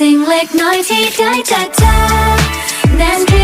สิ่งเล็กน้อยที่ได้จากเธอนั้นคือ